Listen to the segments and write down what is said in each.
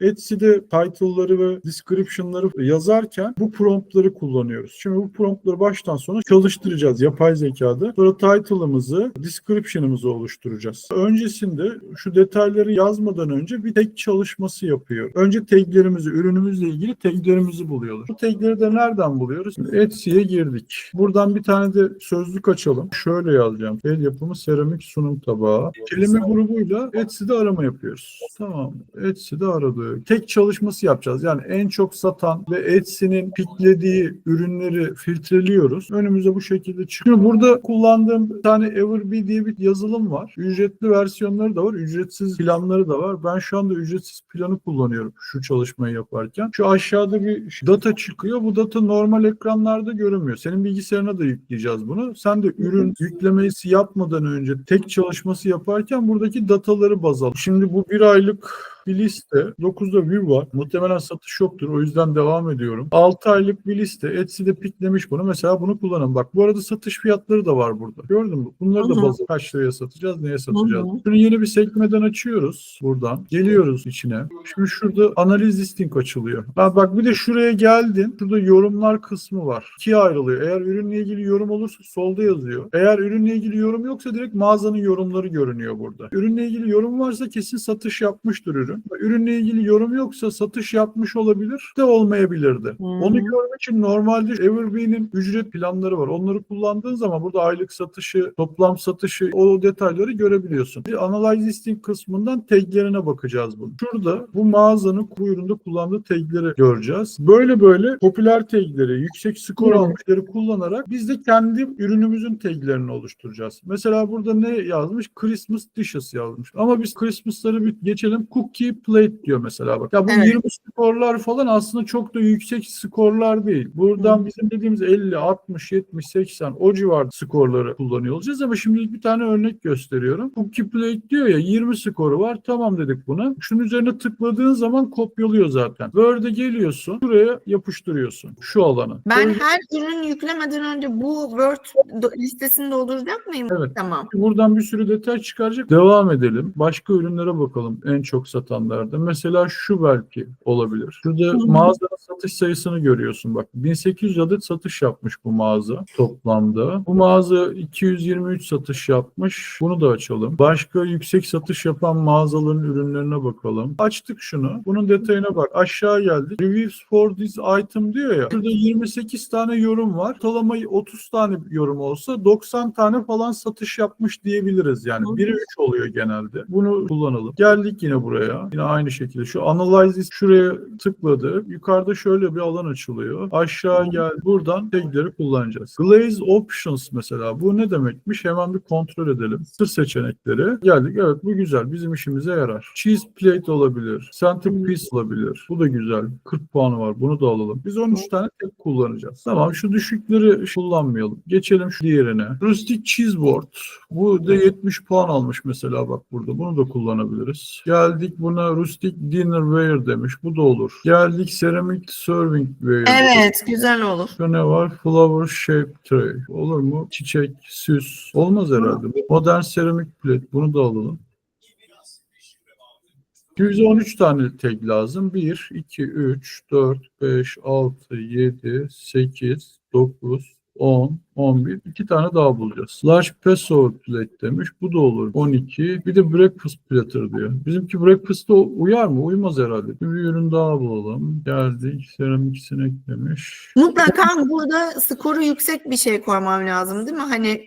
Etsy'de title'ları ve description'ları yazarken bu promptları kullanıyoruz. Şimdi bu promptları baştan sona çalıştıracağız yapay zekada. Sonra title'ımızı, description'ımızı oluşturacağız. Öncesinde şu detayları yazmadan önce bir tag çalışması yapıyor. Önce taglerimizi, ürünümüzle ilgili taglerimizi buluyoruz. Bu tagleri de nereden buluyoruz? Etsy'ye girdik. Buradan bir tane de sözlük açalım. Şöyle yazacağım. El yapımı seramik sunum tabağı. Kelime grubuyla Etsy'de arama yapıyoruz. Tamam. Etsy'de aradı. Tek çalışması yapacağız. Yani en çok satan ve Etsy'nin piklediği ürünleri filtreliyoruz. Önümüze bu şekilde çıkıyor. Şimdi burada kullandığım bir tane Everbee diye bir yazılım var. Ücretli versiyonları da var. Ücretsiz planları da var. Ben şu anda ücretsiz planı kullanıyorum şu çalışmayı yaparken. Şu aşağıda bir data çıkıyor. Bu data normal ekranlarda görünmüyor. Senin bilgisayarına da yükleyeceğiz bunu. Sen de ürün yüklemesi yapmadan önce tek çalışması yaparken buradaki dataları baz al. Şimdi bu bir aylık bir liste. 9'da view var. Muhtemelen satış yoktur. O yüzden devam ediyorum. 6 aylık bir liste. Etsy'de piklemiş bunu. Mesela bunu kullanın. Bak bu arada satış fiyatları da var burada. Gördün mü? Bunları da Hı hı. baz al. Kaç liraya satacağız, neye satacağız. Şunu yeni bir sekmeden açıyoruz buradan. Geliyoruz içine. Şimdi şurada analiz listing açılıyor. Ha, bak bir de şuraya geldin. Şurada yorumlar kısmı var. İkiye ayrılıyor. Eğer ürünle ilgili yorum olursa solda yazıyor. Eğer ürünle ilgili yorum yoksa direkt mağazanın yorumları görünüyor burada. Ürünle ilgili yorum varsa kesin satış yapmıştır ürün. Ürünle ilgili yorum yoksa satış yapmış olabilir de olmayabilir de. Hmm. Onu görmek için normalde Everbee'nin ücret planları var. Onları kullandığın zaman burada aylık satışı, toplam satışı o detayları görebiliyorsun. Bir Analyze Listing kısmından taglerine bakacağız bunu. Şurada bu mağazanın bu üründe kullandığı tagleri göreceğiz. Böyle böyle popüler tagleri, yüksek skor Evet. almışları kullanarak biz de kendi ürünümüzün taglerini oluşturacağız. Mesela burada ne yazmış? Christmas dishes yazmış. Ama biz Christmas'ları bir geçelim. Cookie plate diyor mesela bak. Ya bu Evet. 20 skorlar falan aslında çok da yüksek skorlar değil. Buradan Hı. bizim dediğimiz 50, 60, 70, 80 o civar skorları kullanıyor olacağız ama şimdilik bir tane örnek gösteriyorum. Cookie plate diyor ya 20 skoru var. Tamam dedik buna. Şunun üzerine tıkladığın zaman kopyalıyor zaten. Word'e geliyorsun. Şuraya yapıştırıyorsun. Şu alanı. Ben Böyle- her ürün yüklemeden önce bu Word listesini dolduracak mıyım? Evet. Tamam. Buradan bir sürü detay çıkaracak. Devam edelim. Başka ürünlere bakalım en çok satanlarda. Mesela şu belki olabilir. Şurada hı. mağazanın satış sayısını görüyorsun bak. 1800 adet satış yapmış bu mağaza toplamda. Bu mağaza 223 satış yapmış. Bunu da açalım. Başka yüksek satış yapan mağazaların ürünlerine bakalım. Açtık şunu. Bunun detayına bak. Aşağı geldik. Reviews for this item diyor ya. Şurada 28 tane yorum var. Ortalama 30 tane yorum olsa 90 tane falan satış yapmış diyebiliriz yani. Hı. 1'e 3 oluyor genelde. Bunu kullanalım. Geldik yine buraya. Yine aynı şekilde. Şu analyze şuraya tıkladı. Yukarıda şöyle bir alan açılıyor. Aşağı gel. Buradan tagleri kullanacağız. Glaze options mesela. Bu ne demekmiş? Hemen bir kontrol edelim. Sır seçenekleri. Geldik. Evet bu güzel. Bizim işimize yarar. Cheese plate olabilir. Centerpiece olabilir. Bu da güzel. 40 puanı var. Bunu da alalım. Biz 13 tane tek kullanacağız. Tamam şu düşükleri kullanmayalım. Geçelim şu diğerine. Rustic cheese board. Bu da 70 puan almış mesela bak burada. Bunu da kullanabiliriz. Geldik buna rustic dinnerware demiş. Bu da olur. Geldik ceramic serving ware. Evet, güzel olur. Şu ne var? Flower shape tray. Olur mu? Çiçek, süs. Olmaz herhalde. Modern ceramic plate. Bunu da alalım. 213 tane tag lazım. 1, 2, 3, 4, 5, 6, 7, 8, 9, 10, 11. İki tane daha bulacağız. Large Passover plate demiş. Bu da olur. 12. Bir de breakfast platter diyor. Bizimki breakfast'a uyar mı? Uymaz herhalde. Bir ürün daha bulalım. Geldik. Seramik sinek demiş. Mutlaka burada skoru yüksek bir şey koymam lazım değil mi? Hani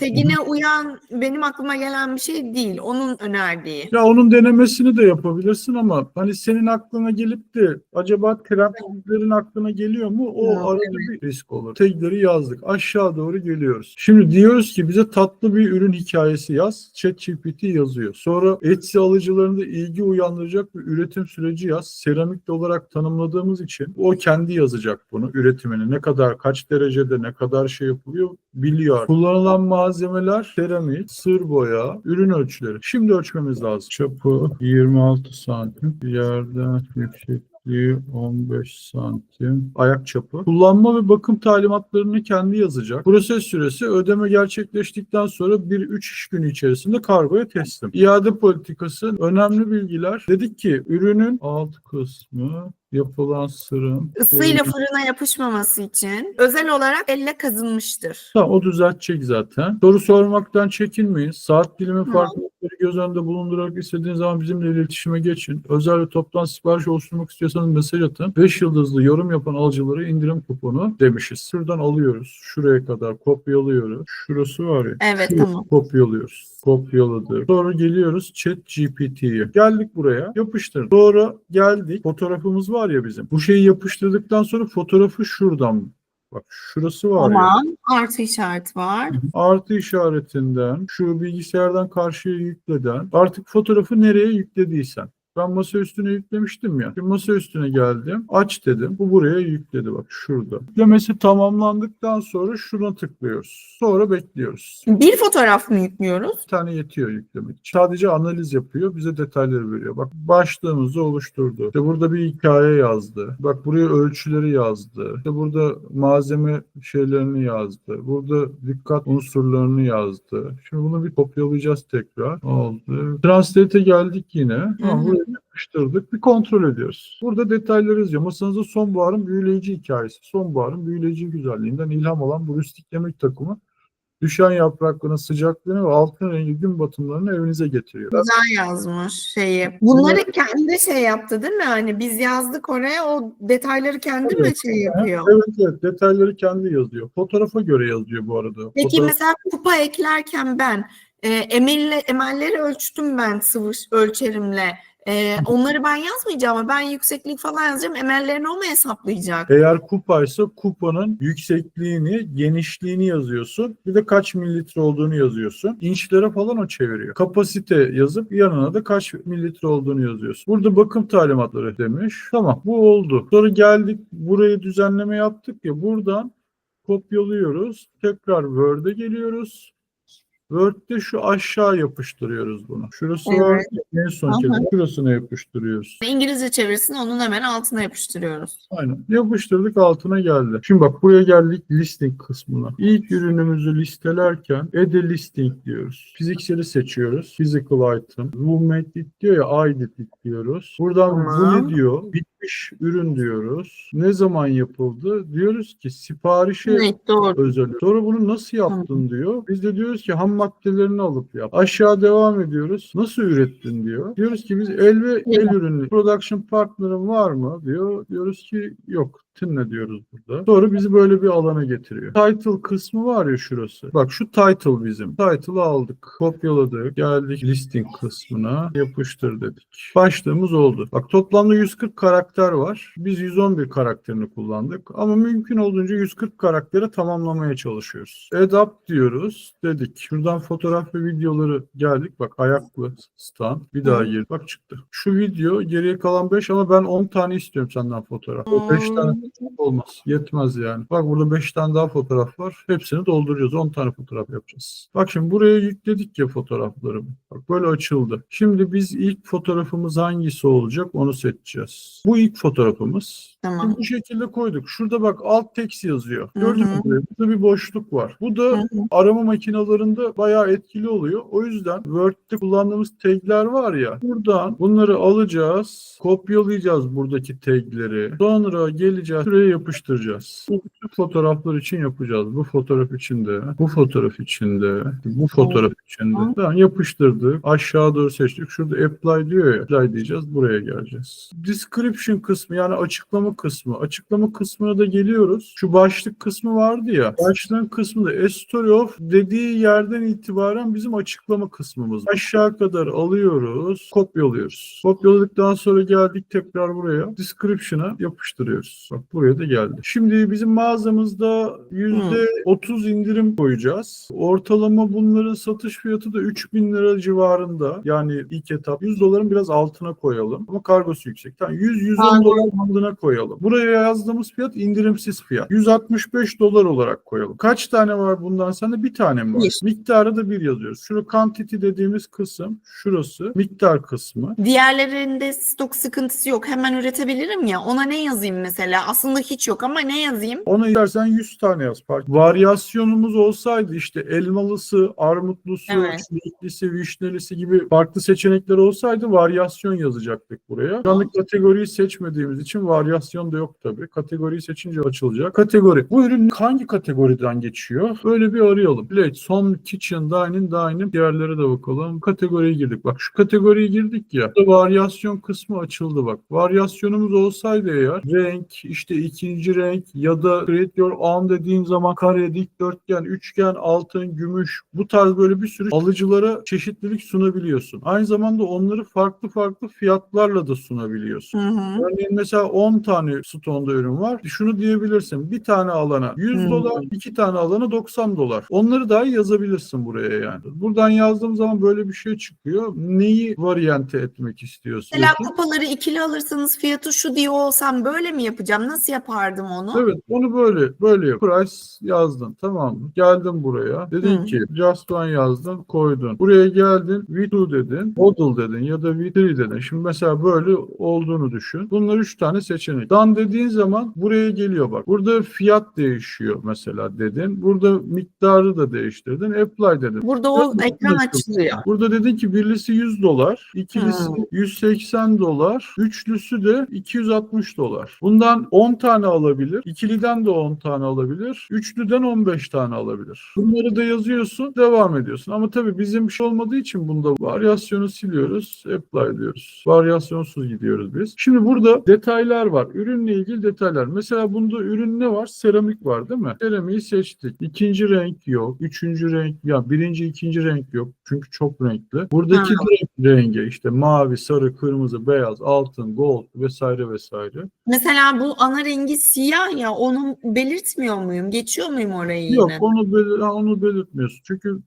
Tagine uyan benim aklıma gelen bir şey değil. Onun önerdiği. Ya onun denemesini de yapabilirsin ama hani senin aklına gelip de acaba trendlerin aklına geliyor mu? O Ya, arada bir risk olur. Tagleri yazdık. Aşağı doğru geliyoruz. Şimdi diyoruz ki bize tatlı bir ürün hikayesi yaz. ChatGPT yazıyor. Sonra Etsy alıcılarında ilgi uyandıracak bir üretim süreci yaz. Seramik olarak tanımladığımız için o kendi yazacak bunu üretimini. Ne kadar kaç derecede ne kadar şey yapılıyor biliyor. Kullanılan malzemeler seramik, sır boya, ürün ölçüleri. Şimdi ölçmemiz lazım. Çapı 26 santim. Yerden yüksek yüksekliği 15 santim. Ayak çapı. Kullanma ve bakım talimatlarını kendi yazacak. Proses süresi ödeme gerçekleştikten sonra 1-3 iş günü içerisinde kargoya teslim. İade politikası önemli bilgiler. Dedik ki ürünün alt kısmı yapılan sırım. Isıyla fırına yapışmaması için özel olarak elle kazınmıştır. Tamam o düzeltecek zaten. Soru sormaktan çekinmeyin. Saat dilimi Tamam. Farklılıkları göz önünde bulundurarak istediğiniz zaman bizimle iletişime geçin. Özel ve toptan sipariş oluşturmak istiyorsanız mesaj atın. 5 yıldızlı yorum yapan alıcılara indirim kuponu demişiz. Şuradan alıyoruz. Şuraya kadar kopyalıyoruz. Şurası var ya. Evet, şurası tamam. Kopyalıyoruz. Kopyaladık. Sonra geliyoruz chat GPT'ye. Geldik buraya. Yapıştırdık. Sonra geldik. Fotoğrafımız var ya bizim. Bu şeyi yapıştırdıktan sonra fotoğrafı şuradan Bak şurası var. Tamam. Artı işareti var. Artı işaretinden şu bilgisayardan karşıya yükleden artık fotoğrafı nereye yüklediysen. Ben masa üstüne yüklemiştim ya. Şimdi masa üstüne geldim. Aç dedim. Bu buraya yükledi bak şurada. Yüklemesi tamamlandıktan sonra şuna tıklıyoruz. Sonra bekliyoruz. Bir fotoğraf mı yüklüyoruz? Bir tane yetiyor yüklemek. Sadece analiz yapıyor. Bize detayları veriyor. Bak başlığımızı oluşturdu. İşte burada bir hikaye yazdı. Bak buraya ölçüleri yazdı. İşte burada malzeme şeylerini yazdı. Burada dikkat unsurlarını yazdı. Şimdi bunu bir kopyalayacağız tekrar. Oldu. Translate'e geldik yine. Tamam, hı. buraya yapıştırdık. Bir kontrol ediyoruz. Burada detayları yazıyor. Masanızda sonbaharın büyüleyici hikayesi. Sonbaharın büyüleyici güzelliğinden ilham alan bu rustik yemek takımı düşen yaprakların sıcaklığını ve altın rengi gün batımlarını evinize getiriyor. Güzel yazmış şeyi. Bunları kendi şey yaptı değil mi? Hani biz yazdık oraya o detayları kendi mi Evet. şey yapıyor? Evet evet detayları kendi yazıyor. Fotoğrafa göre yazıyor bu arada. Peki Fotoğraf- mesela kupa eklerken ben e, emelle, emelleri ölçtüm ben sıvı ölçerimle. E, onları ben yazmayacağım ama ben yükseklik falan yazacağım. Emellerini o mu hesaplayacak? Eğer kupaysa kupanın yüksekliğini, genişliğini yazıyorsun. Bir de kaç mililitre olduğunu yazıyorsun. İnçlere falan o çeviriyor. Kapasite yazıp yanına da kaç mililitre olduğunu yazıyorsun. Burada bakım talimatları demiş. Tamam bu oldu. Sonra geldik burayı düzenleme yaptık ya buradan kopyalıyoruz. Tekrar Word'e geliyoruz. Word'de şu aşağı yapıştırıyoruz bunu. Şurası Evet. var. En son Aha. kez şurasına yapıştırıyoruz. İngilizce çevirisini onun hemen altına yapıştırıyoruz. Aynen. Yapıştırdık altına geldi. Şimdi bak buraya geldik listing kısmına. İlk ürünümüzü listelerken add a listing diyoruz. Fizikseli seçiyoruz. Physical item. Roommate diyor ya ID it diyoruz. Buradan bu Tamam. ne diyor? Bitmiş ürün diyoruz. Ne zaman yapıldı? Diyoruz ki siparişe Evet doğru. özel. Sonra bunu nasıl yaptın diyor. Biz de diyoruz ki ham maddelerini alıp yap. Aşağı devam ediyoruz. Nasıl ürettin diyor. Diyoruz ki biz el ve el ürünü production partner'ın var mı diyor. Diyoruz ki yok. Tinle diyoruz burada. Sonra bizi böyle bir alana getiriyor. Title kısmı var ya şurası. Bak şu title bizim. Title'ı aldık. Kopyaladık. Geldik listing kısmına. Yapıştır dedik. Başlığımız oldu. Bak toplamda 140 karakter var. Biz 111 karakterini kullandık. Ama mümkün olduğunca 140 karaktere tamamlamaya çalışıyoruz. Up diyoruz. Dedik. Şuradan fotoğraf ve videoları geldik. Bak ayaklı stand. Bir daha gir. Bak çıktı. Şu video geriye kalan 5 ama ben 10 tane istiyorum senden fotoğraf. O 5 tane olmaz. Yetmez yani. Bak burada 5 tane daha fotoğraf var. Hepsini dolduracağız. 10 tane fotoğraf yapacağız. Bak şimdi buraya yükledik ya fotoğraflarımı. Bak böyle açıldı. Şimdi biz ilk fotoğrafımız hangisi olacak onu seçeceğiz. Bu ilk fotoğrafımız. Tamam. Bu şekilde koyduk. Şurada bak alt text yazıyor. Gördün mü burayı? Burada bir boşluk var. Bu da Hı hı. arama makinalarında bayağı etkili oluyor. O yüzden Word'de kullandığımız tagler var ya. Buradan bunları alacağız. Kopyalayacağız buradaki tagleri. Sonra geleceğiz. Şuraya yapıştıracağız. Bu bütün fotoğraflar için yapacağız. Bu fotoğraf için de, bu fotoğraf için de, bu fotoğraf için de. Tamam, yapıştırdık. Aşağı doğru seçtik. Şurada apply diyor ya. Apply diyeceğiz. Buraya geleceğiz. Description kısmı yani açıklama kısmı. Açıklama kısmına da geliyoruz. Şu başlık kısmı vardı ya. Başlığın kısmında a story of dediği yerden itibaren bizim açıklama kısmımız. Aşağı kadar alıyoruz. Kopyalıyoruz. Kopyaladıktan sonra geldik tekrar buraya. Description'a yapıştırıyoruz. Bak Buraya da geldi. Şimdi bizim mağazamızda %30 indirim koyacağız. Ortalama bunların satış fiyatı da 3000 lira civarında. Yani ilk etap 100 doların biraz altına koyalım. Ama kargosu yüksek. Tamam 100-110 Anladım. dolar bandına koyalım. Buraya yazdığımız fiyat indirimsiz fiyat. 165 dolar olarak koyalım. Kaç tane var bundan sende? Bir tane mi var? Bir. Miktarı da bir yazıyoruz. Şurada quantity dediğimiz kısım şurası. Miktar kısmı. Diğerlerinde stok sıkıntısı yok. Hemen üretebilirim ya. Ona ne yazayım mesela? Aslında hiç yok ama ne yazayım? Ona istersen 100 tane yaz. Fark. Varyasyonumuz olsaydı işte elmalısı, armutlusu, Evet. çileklisi, vişnelisi gibi farklı seçenekler olsaydı varyasyon yazacaktık buraya. Şu kategoriyi seçmediğimiz için varyasyon da yok tabii. Kategoriyi seçince açılacak. Kategori. Bu ürün hangi kategoriden geçiyor? Böyle bir arayalım. Plate, Home, Kitchen, Dining, Dining. Diğerlere de bakalım. Kategoriye girdik. Bak şu kategoriye girdik ya. Varyasyon kısmı açıldı bak. Varyasyonumuz olsaydı eğer renk, işte ikinci renk ya da create your own dediğin zaman kare, dikdörtgen, üçgen, altın, gümüş bu tarz böyle bir sürü alıcılara çeşitlilik sunabiliyorsun. Aynı zamanda onları farklı farklı fiyatlarla da sunabiliyorsun. Hı hı. Örneğin mesela 10 tane stone'da ürün var. Şunu diyebilirsin. Bir tane alana 100 Hmm. dolar, iki tane alana 90 dolar. Onları dahi yazabilirsin buraya yani. Buradan yazdığım zaman böyle bir şey çıkıyor. Neyi varyante etmek istiyorsun? Mesela kupaları ikili alırsanız fiyatı şu diye olsam böyle mi yapacağım? Nasıl yapardım onu? Evet onu böyle böyle yap. Price yazdın tamam mı? Geldin buraya. Dedin Hı. ki just one yazdın koydun. Buraya geldin V2 dedin. Model dedin ya da V3 dedin. Şimdi mesela böyle olduğunu düşün. Bunlar üç tane seçenek. Done dediğin zaman buraya geliyor bak. Burada fiyat değişiyor mesela dedin. Burada miktarı da değiştirdin. Apply dedin. Burada o Evet, ekran açılıyor. Burada dedin ki birlisi 100 dolar, ikilisi Hmm. 180 dolar, üçlüsü de 260 dolar. Bundan 10 tane alabilir, ikiliden de 10 tane alabilir, üçlüden 15 tane alabilir. Bunları da yazıyorsun, devam ediyorsun. Ama tabii bizim bir şey olmadığı için bunda varyasyonu siliyoruz, apply diyoruz. Varyasyonsuz gidiyoruz biz. Şimdi burada detaylar var. Ürünle ilgili detaylar. Mesela bunda ürün ne var? Seramik var değil mi? Seramiği seçtik. İkinci renk yok. Üçüncü renk ya birinci ikinci renk yok. Çünkü çok renkli. Buradaki Ha. rengi işte mavi, sarı, kırmızı, beyaz, altın, gold vesaire vesaire. Mesela bu ana rengi siyah ya onu belirtmiyor muyum? Geçiyor muyum orayı Yok yine? onu belir ha, onu belirtmiyorsun. Çünkü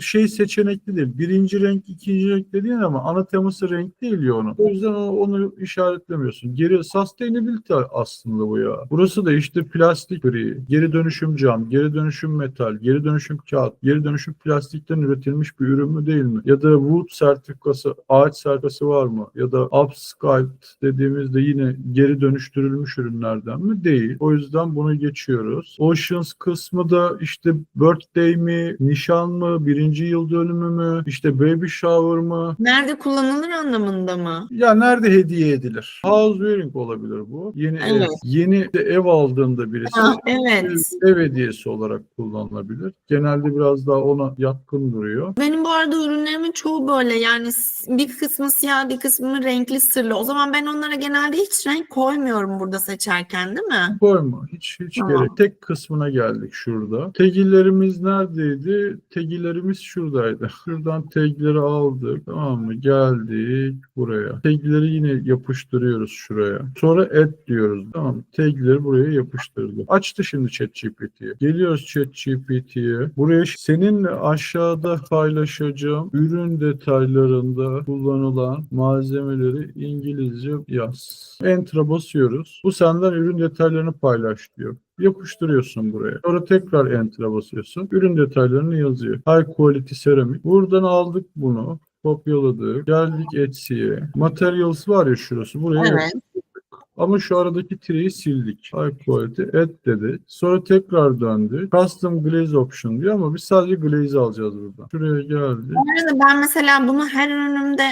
şey seçenekli değil. Birinci renk, ikinci renk dediğin ama ana teması renk değil ya onun. O yüzden onu, onu işaretlemiyorsun. Geri sustainability aslında bu ya. Burası da işte plastik gri, geri dönüşüm cam, geri dönüşüm metal, geri dönüşüm kağıt, geri dönüşüm plastikten üretilmiş bir ürün mü değil mi? Ya da wood sertifikası, ağaç sertifikası var mı? Ya da upscaled dediğimizde yine geri dönüştürülmüş ürünlerden mi? Değil. O yüzden bunu geçiyoruz. Oceans kısmı da işte birthday mi, nişan mı, birinci yıl dönümü mü, işte baby shower mı? Nerede kullanılır anlamında mı? Ya nerede hediye edilir? House wearing olabilir bu. Yeni ev, Evet. yeni de ev aldığında birisi Ha, evet. ev, ev hediyesi olarak kullanılabilir. Genelde biraz daha ona yatkın duruyor. Benim bu arada ürünlerimin çoğu böyle yani bir kısmı siyah bir kısmı renkli sırlı. O zaman ben onlara genelde hiç renk koymuyorum burada seçerken değil mi? Koyma. Hiç hiç Tamam. gerek. Tek kısmına geldik şurada. Tagillerimiz neredeydi? Tagillerimiz şuradaydı. Şuradan tagleri aldık. Tamam mı? Geldik buraya. Tagleri yine yapıştırıyoruz şuraya. Sonra add diyoruz. Tamam mı? Tagleri buraya yapıştırdık. Açtı şimdi ChatGPT'ye. Geliyoruz ChatGPT'ye. Buraya seninle aşağıda paylaşacağım ürün detaylarında kullanılan malzemeleri İngilizce yaz. Enter'a basıyoruz. Bu senden ürün detaylarını paylaş diyor. Yapıştırıyorsun buraya. Sonra tekrar Enter'a basıyorsun. Ürün detaylarını yazıyor. High quality seramik. Buradan aldık bunu. Kopyaladık. Geldik Etsy'ye. Materials var ya şurası. Buraya Evet. Ama şu aradaki tireyi sildik. High quality add dedi. Sonra tekrar döndü. Custom glaze option diyor ama biz sadece glaze alacağız buradan. Şuraya geldik. Bu arada ben mesela bunu her ürünümde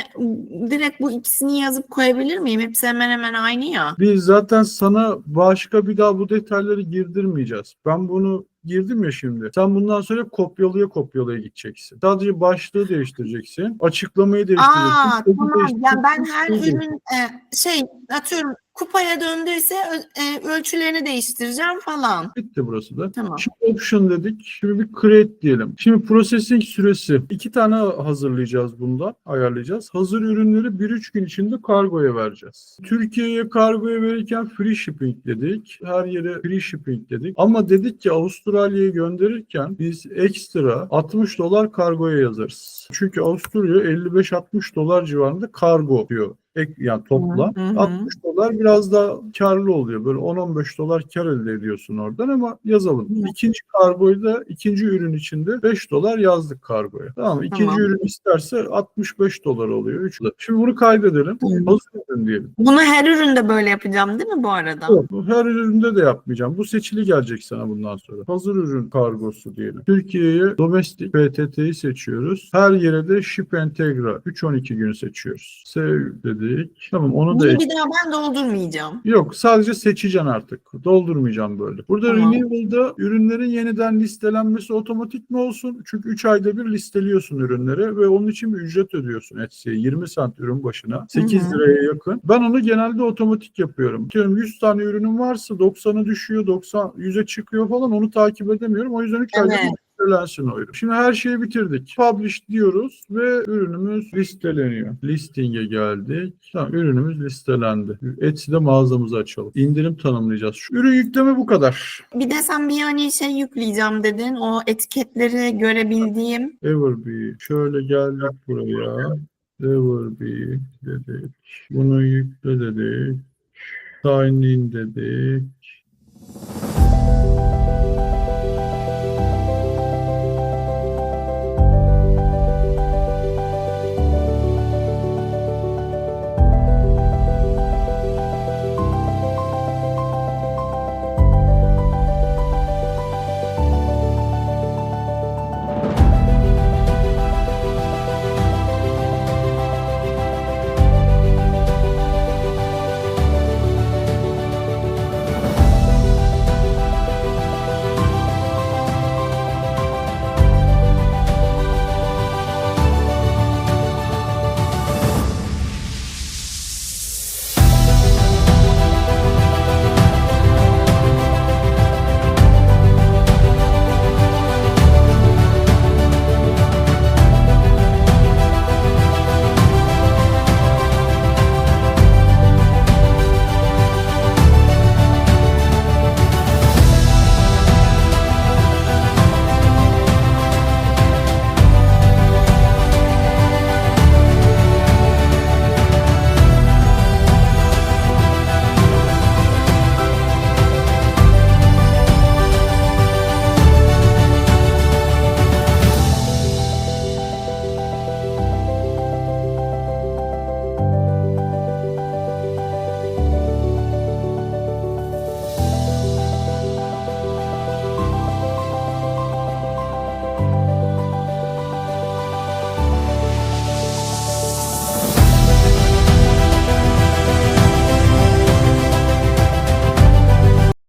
direkt bu ikisini yazıp koyabilir miyim? Hepsi hemen hemen aynı ya. Biz zaten sana başka bir daha bu detayları girdirmeyeceğiz. Ben bunu girdim ya şimdi. Sen bundan sonra kopyalaya kopyalaya gideceksin. Sadece başlığı değiştireceksin. Açıklamayı değiştireceksin. Aa tamam. değiştireceksin, Yani ben her ürün e, şey atıyorum kupaya döndüyse e, ölçülerini değiştireceğim falan. Bitti burası da. Tamam. Şimdi option dedik. Şimdi bir create diyelim. Şimdi processing süresi. iki tane hazırlayacağız bundan. Ayarlayacağız. Hazır ürünleri 1-3 gün içinde kargoya vereceğiz. Türkiye'ye kargoya verirken free shipping dedik. Her yere free shipping dedik. Ama dedik ki Avustralya'ya gönderirken biz ekstra 60 dolar kargoya yazarız. Çünkü Avusturya 55-60 dolar civarında kargo diyor. Ek, yani toplam. Hı hı. 60 dolar biraz daha karlı oluyor. Böyle 10-15 dolar kar elde ediyorsun oradan ama yazalım. Hı. İkinci kargoyu da ikinci ürün içinde 5 dolar yazdık kargoya. Tamam? İkinci Tamam. ürün isterse 65 dolar oluyor. 3 dolar. Şimdi bunu kaydedelim. Hazır ürün diyelim. Bunu her üründe böyle yapacağım değil mi bu arada? Yok, bu her üründe de yapmayacağım. Bu seçili gelecek sana bundan sonra. Hazır ürün kargosu diyelim. Türkiye'ye domestik PTT'yi seçiyoruz. Her yere de Ship Integra 3-12 günü seçiyoruz. Save dedik. Tamam onu da Bunu bir daha ben doldurmayacağım. Yok sadece seçeceksin artık. Doldurmayacağım böyle. Burada Tamam. renewal'da ürünlerin yeniden listelenmesi otomatik mi olsun? Çünkü 3 ayda bir listeliyorsun ürünleri ve onun için bir ücret ödüyorsun Etsy'ye. 20 cent ürün başına. 8 Hı hı. liraya yakın. Ben onu genelde otomatik yapıyorum. Diyorum 100 tane ürünüm varsa 90'a düşüyor, 90 100'e çıkıyor falan onu takip edemiyorum. O yüzden 3 ayda Evet. bir listelensin o ürün. Şimdi her şeyi bitirdik. Publish diyoruz ve ürünümüz listeleniyor. Listing'e geldik. Tamam ürünümüz listelendi. Etsy'de mağazamızı açalım. İndirim tanımlayacağız. Şu ürün yükleme bu kadar. Bir de sen bir hani şey yükleyeceğim dedin. O etiketleri görebildiğim. Everbee. Şöyle geldik buraya. Everbee dedik. Bunu yükle dedik. Sign in dedik.